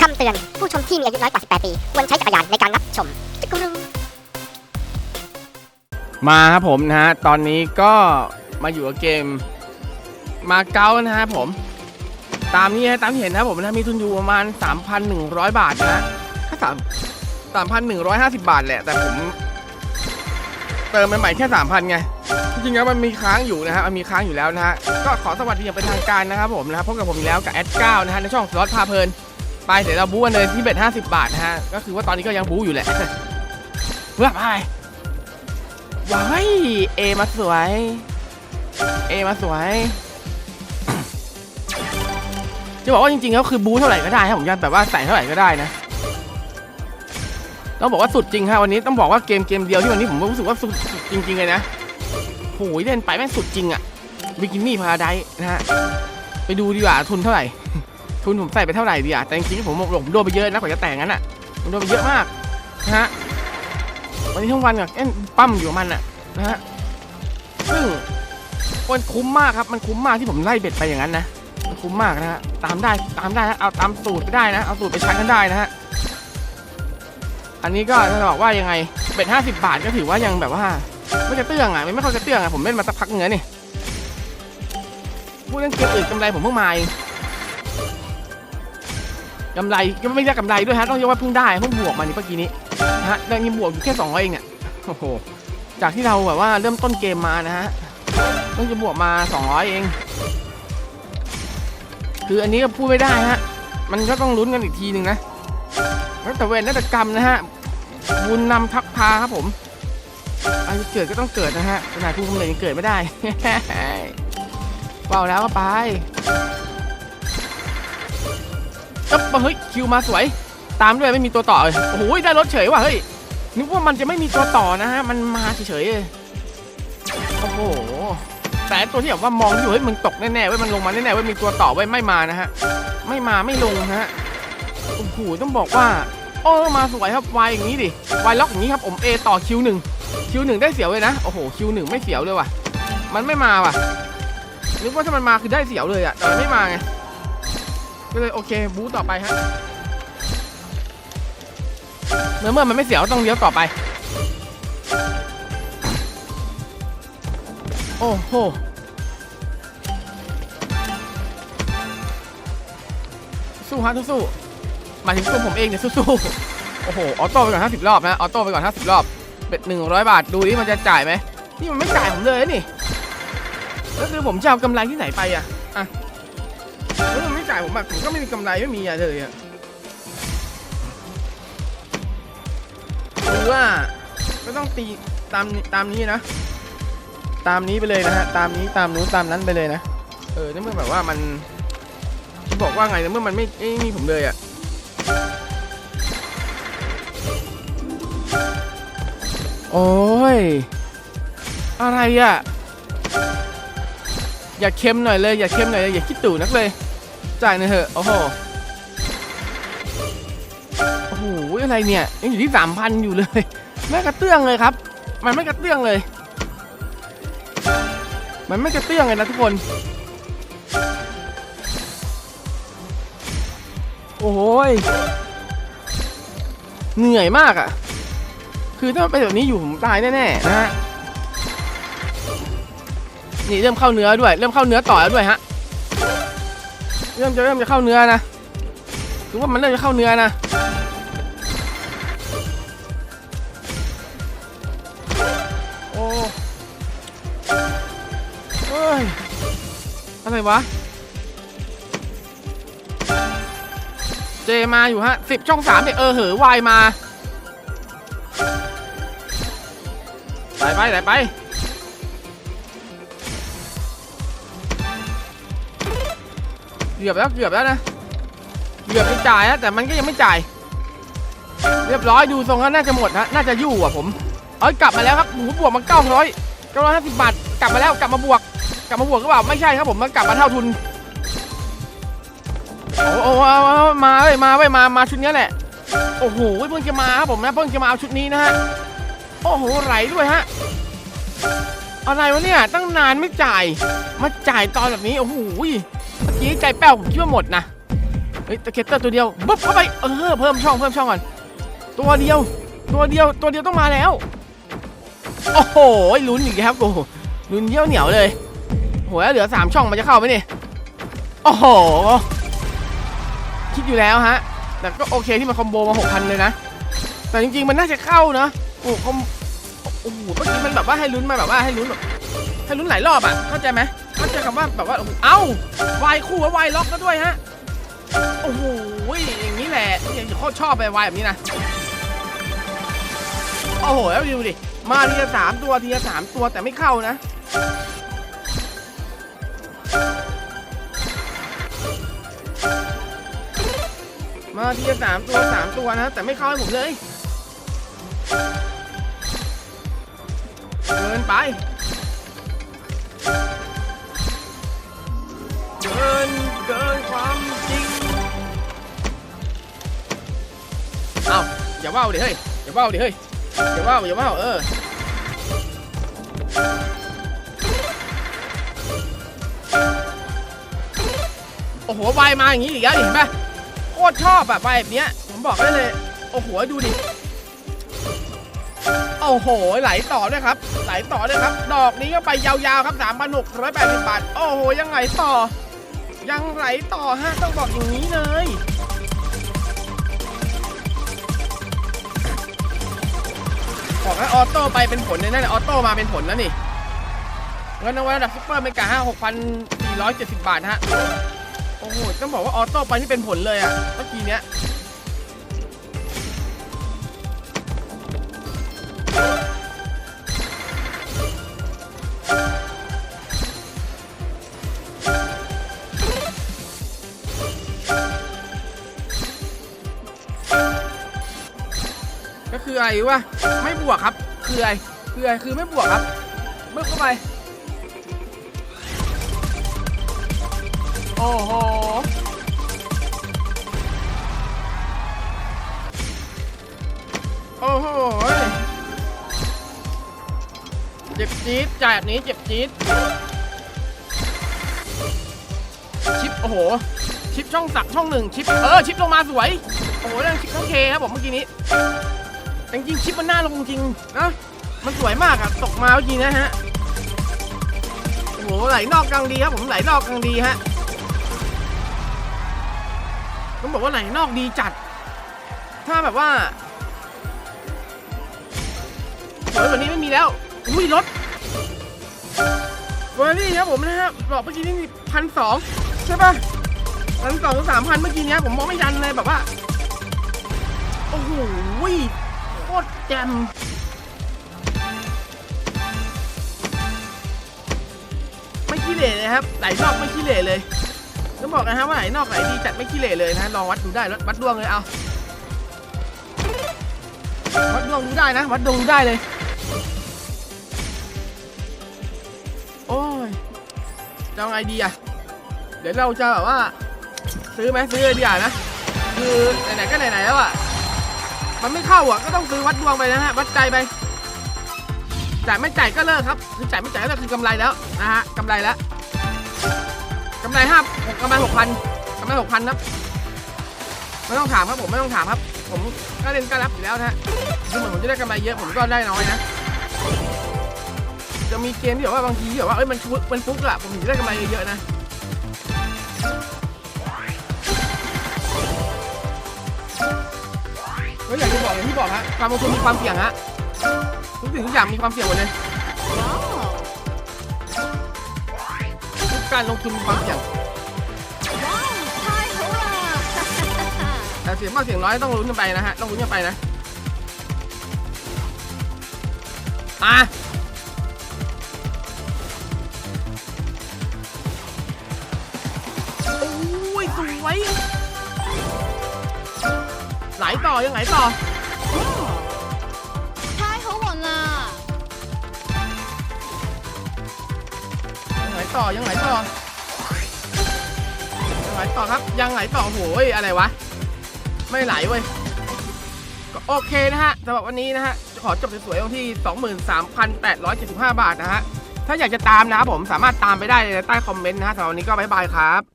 คำเตือน ผู้ชมที่มีอายุน้อยกว่า 18 ปี ควรใช้จักรยานในการรับชมจักรุงมาครับผมนะฮะ ตอนนี้ก็มาอยู่กับเกมมาเก๊านะฮะผม ตามนี้ฮะตามที่เห็นนะครับผมนะมีทุนอยู่ประมาณ 3,100 บาทนะฮะถ้าสามสามพันหนึ่งร้อยห้าสิบบาทแหละ แต่ผม เติมใหม่ๆแค่3,000ไง จริงๆแล้วมันมีค้างอยู่นะฮะมันมีค้างอยู่แล้วนะฮะ ก็ขอสวัสดีอย่างเป็นทางการนะครับผมนะครับพบกับผมอีกแล้วกับแอดเก้านะฮะในช่องสล็อตพาเพลิน ไปเดี๋ยวเราบู๊กันเลยที่เบ็ด50บาทนะฮะ ก็คือว่าตอนนี้ก็ยังบู๊อยู่แหละเพื่อไปว้ายเอมาสวย เอมาสวย จะบอกว่าจริงๆแล้วคือบู๊เท่าไหร่ก็ได้ครับผมยันแบบว่าใส่เท่าไหร่ก็ได้นะต้องบอกว่าสุดจริงฮะวันนี้ต้องบอกว่าเกมเกมเดียวที่วันนี้ผมรู้สึกว่าสุดสุดจริง ๆ เลยนะโหยเล่นไปแม่งสุดจริงอะบิกินี่พาราไดนะฮะไปดูดีกว่าทุนเท่าไหร่ ทุนผมใส่ไปเท่าไหร่ดีอะแต่จริงๆผมผมโดนไปเยอะนะกว่าจะแต่งงั้นอะผมโดนไปเยอะมากนะฮะวันนี้ทั้งวันกับเอ็นปั้มอยู่มันอะนะฮะซึ่งมันคุ้มมากครับมันคุ้มมากที่ผมไล่เบ็ดไปอย่างนั้นนะมันคุ้มมากนะฮะตามได้ตามได้ฮะเอาตามสูตรไปได้นะเอาสูตรไปใช้กันได้นะฮะอันนี้ก็จะบอกว่ายังไงเบ็ดห้าสิบบาทก็ถือว่ายังแบบว่า ไม่กระเตื้องอะไม่ค่อยกระเตื้องอะผมเล่นมาสักพักเงินนี่พูดเรื่องเกมอื่นกำไรผมเพิ่งมาเอง กำไรก็ไม่ใช่กกำไรด้วยฮะต้องเรียกว่าเพิ่งได้เพิ่งบวกมานี่เมื่อกี้นี้นะฮะยังมีบวกอยู่แค่200เองเนี่ยโอ้โหจากที่เราแบบว่าเริ่มต้นเกมมานะฮะเพิ่งจะบวกมา 200 เอง คืออันนี้ก็พูดไม่ได้ฮะมันก็ต้องลุ้นกันอีกทีหนึ่งนะแล้วแต่เวรแล้วแต่กรรมนะฮะบุญนำพักพาครับผมอะไรจะเกิดก็ต้องเกิดนะฮะขนาดผู้กำเนิดยังเกิดไม่ได้เปล่าแล้วก็ไป อ๊บเฮ้ยคิวมาสวย ตามด้วยไม่มีตัวต่อเลยโอ้โหได้รถเฉยว่ะเฮ้ยนึกว่ามันจะไม่มีตัวต่อนะฮะมันมาเฉยๆเลยโอ้โหแต่ตัวที่แบบว่ามองอยู่เฮ้ยมึงตกแน่ๆเว้ยมันลงมาแน่ๆเว้ยมีตัวต่อไว้ไม่มานะฮะไม่มาไม่ลงนะฮะโอ้โหต้องบอกว่าโอ้มาสวยครับวายอย่างนี้ดิวายล็อกอย่างนี้ครับผมเอต่อคิวหนึ่งคิวหนึ่งได้เสียวเลยนะโอ้โหคิวหนึ่งไม่เสียวเลยว่ะ มันไม่มาว่ะนึกว่าถ้ามันมาคือได้เสียวเลยอะแต่ไม่มาไง ก็เลยโอเคบู๊ต่อไปฮะเมื่อเมื่อมันไม่เสียวต้องเลี้ยวต่อไป โอ้โหสู้ฮะสู้หมายถึงตัวผมเองเนี่ยสู้ๆโอ้โหออโต้ไปก่อน50รอบนะออโต้ไปก่อน50รอบเป็ด100 บาทดูดิมันจะจ่ายไหมนี่มันไม่จ่ายผมเลยนี่แล้วคือผมจะเอากำไรที่ไหนไปอะอะ จ่ายผมแบบผมก็ไม่มีกำไรไม่มีอะไรเลยอะคือว่าก็ต้องตีตามตามนี้นะ ตามนี้ไปเลยนะฮะตามนี้ตามนู้นตามนั้นไปเลยนะเออนี่เมื่อแบบว่ามันจะบอกว่าไงนะเมื่อมันไม่ไม่มีผมเลยอะ่ะโอ้ย อะไรอะ่ะ อย่าเค็มหน่อยเลย อย่าเค็มหน่อยเลยอย่าคิดตู่นักเลย จ่ายหน่อยเถอะ โอ้โห โอ้โห อะไรเนี่ย ยังอยู่ที่สามพันอยู่เลย ไม่กระเตื้องเลยครับ มันไม่กระเตื้องเลย มันไม่กระเตื้องเลยนะทุกคน โอ้ยเหนื่อยมากอะ่ะ คือถ้ามันเป็นแบบนี้อยู่ผมตายแน่ๆนะฮะ นี่เริ่มเข้าเนื้อด้วย เริ่มเข้าเนื้อต่อแล้วด้วยฮะ เริ่มจะเริ่มจะเข้าเนื้อนะถือว่ามันเริ่มจะเข้าเนื้อนะโอ้เฮ้ยอะไรวะเจมาอยู่ฮะสิบช่องสามเนี่ยเออเหอวายมาไปไปไหนไป เกือบแล้วเกือบแล้วนะเกือบจะจ่ายแล้วแต่มันก็ยังไม่จ่าย เรียบร้อยดูทรงแล้วน่าจะหมดฮะน่าจะยู่อะผมเอ้ยกลับมาแล้วครับหมูบวกมาเก้าร้อยเก้าร้อยห้าสิบบาทกลับมาแล้วกลับมาบวก กลับมาบวกหรือเปล่าไม่ใช่ครับผมมันกลับมาเท่าทุนโอ้โอ้เอาเอาเอามาเว้ยมาเว้ยมามาชุดนี้แหละโอ้โหเพิ่งจะมาครับผมนะเพิ่งจะมาเอาชุดนี้นะฮะโอ้โหไหลด้วยฮะอะไรวะเนี่ยตั้งนานไม่จ่ายมาจ่ายตอนแบบนี้โอ้โห มื่อกี้ใจแป้วผมคิดว่าหมดนะเฮ้ยตะเก็ตเตอร์ตัวเดียวบุ๊บเข้าไปเออเพิ่มช่องเพิ่มช่องก่อนตัวเดียว ตัวเดียวตัวเดียวต้องมาแล้ว โอ้โหลุ้นอีกแล้วโอ้โหลุ้นเยี่ยวเหนียวเลยโหแล้วเหลือสามช่องมันจะเข้าไหมเนี่ยโอ้โหคิดอยู่แล้วฮะแต่ก็โอเคที่มันคอมโบมาหกพันเลยนะ แต่จริงๆมันน่าจะเข้านะโอ้โหคอมโอ้โหเมื่อกี้มันแบบว่าให้ลุ้นมาแบบว่าให้ลุ้นแบบให้ลุ้นหลายรอบอะเข้าใจไหม ใจคำว่าแบบว่าเอ้าวายคู่วายล็อกก็ด้วยฮะโอ้โหอย่างนี้แหละอย่างที่เขาชอบไปวายแบบนี้นะโอ้โหแล้วดูดิมาทีละสามตัวทีละสามตัวแต่ไม่เข้านะมาทีละสามตัวสามตัวนะ แต่ไม่เข้าให้ผมเลยเกินไปาอย่าว่าวดิเฮ้ยอย่าว่าวดิเฮ้ยอย่าว่าวอย่าว่าวเออโอ้โหวายมาอย่างนี้อีกแล้วดิเห็นปะโคตรชอบอะวายแบบเนี้ยผมบอกได้เลยโอ้โหดูดิโอ้โหไหลต่อด้วยครับ ไหลต่อด้วยครับ ดอกนี้ก็ไปยาวๆครับ3,680บาท โอ้โหยังไหลต่อ ยังไหลต่อฮะต้องบอกอย่างนี้เลย บอกให้ออโต้ไปเป็นผลเลยนะเนี่ยออโต้มาเป็นผลแล้วนี่เงินรางวัลระดับซุปเปอร์เมกาห้าหกพันสี่ร้อยเจ็ดสิบบาทฮะ โอ้โห ต้องบอกว่าออโต้ไปนี่เป็นผลเลยอะเมื่อกี้เนี้ย ออะไรวะไม่บวกครับคืออะไรคืออะไรคือไม่บวกครับเบิกเข้าไปโอ้โหโอ้โหเจ็บจี๊ดจ่ายแบบนี้เจ็บจี๊ดชิปโอ้โหชิปช่องสักช่องหนึ่งชิปเออชิปลงมาสวยโอ้โหเรื่องชิปช่องเคครับผมเมื่อกี้นี้ แต่จริงๆชิปมันน่าลงจริงนะมันสวยมากอะตกมาเมื่อกี้นะฮะโอ้โหไหลนอกกลางดีครับผมไหลนอกกลางดีฮะต้องบอกว่าไหลนอกดีจัด ถ้าแบบว่าสวยกว่านี้ไม่มีแล้วอุ้ยรถเฟอร์รี่ครับผมนะฮะบอกเมื่อกี้นี่พันสองใช่ปะพันสองสามพันเมื่อกี้เนี้ยผมมองไม่ยันเลยแบบว่าโอ้โหโคตรแจ่มไม่ขี้เหร่เลยครับไหลนอกไม่ขี้เหร่เลยต้องบอกนะฮะว่าไหลนอกไหลดีจัดไม่ขี้เหร่เลยนะลองวัดดูได้วัดดวงเลยเอาวัดดวงดูได้นะ วัดดวงดูได้เลย โอ้ยจะเอาไงดีอะเดี๋ยวเราจะแบบว่า ซื้อไหมซื้อเลยดีกว่านะ คือไหนๆก็ไหนๆแล้วอะ มันไม่เข้าอะก็ต้องซื้อวัดดวงไปนะฮะวัดใจไปจ่ายไม่จ่ายก็เลิกครับคือจ่ายไม่จ่ายก็เลิกคือกำไรแล้วนะฮะกำไรแล้วกำไรห้าหกกำไรหกพันกำไรหกพันครับไม่ต้องถามครับผมไม่ต้องถามครับ ผมก็เล่นก็รับอยู่แล้วนะฮะคือเหมือนผมจะได้กำไรเยอะผมก็ได้น้อยนะจะมีเกมที่แบบว่าบางทีแบบว่าเอ้ยมันฟุกมันฟุกอะผมถึงได้กำไรเยอะๆนะ ก็อย่างที่บอกอย่างที่บอกฮะการลงทุนมีความเสี่ยงฮะทุกสิ่งทุกอย่างมีความเสี่ยงหมดเลยทุกการลงทุนมีความเสี่ยงแต่เสียงมากเสียงน้อยต้องลุ้นกันไปนะฮะต้องลุ้นกันไปนะมาโอ้ยสวย ไหลต่อยังไหลต่อใช่เขาหมดล่ะยังไหลต่อยังไหลต่อยังไหลต่อครับยังไหลต่อโหยอะไรวะ ไม่ไหลเว้ยก็โอเคนะฮะสำหรับวันนี้นะฮะขอจบสวยๆตรงที่ 23,875 บาทนะฮะถ้าอยากจะตามนะครับผมสามารถตามไปได้ในใต้คอมเมนต์นะฮะสำหรับวันนี้ก็บ๊ายบายครับ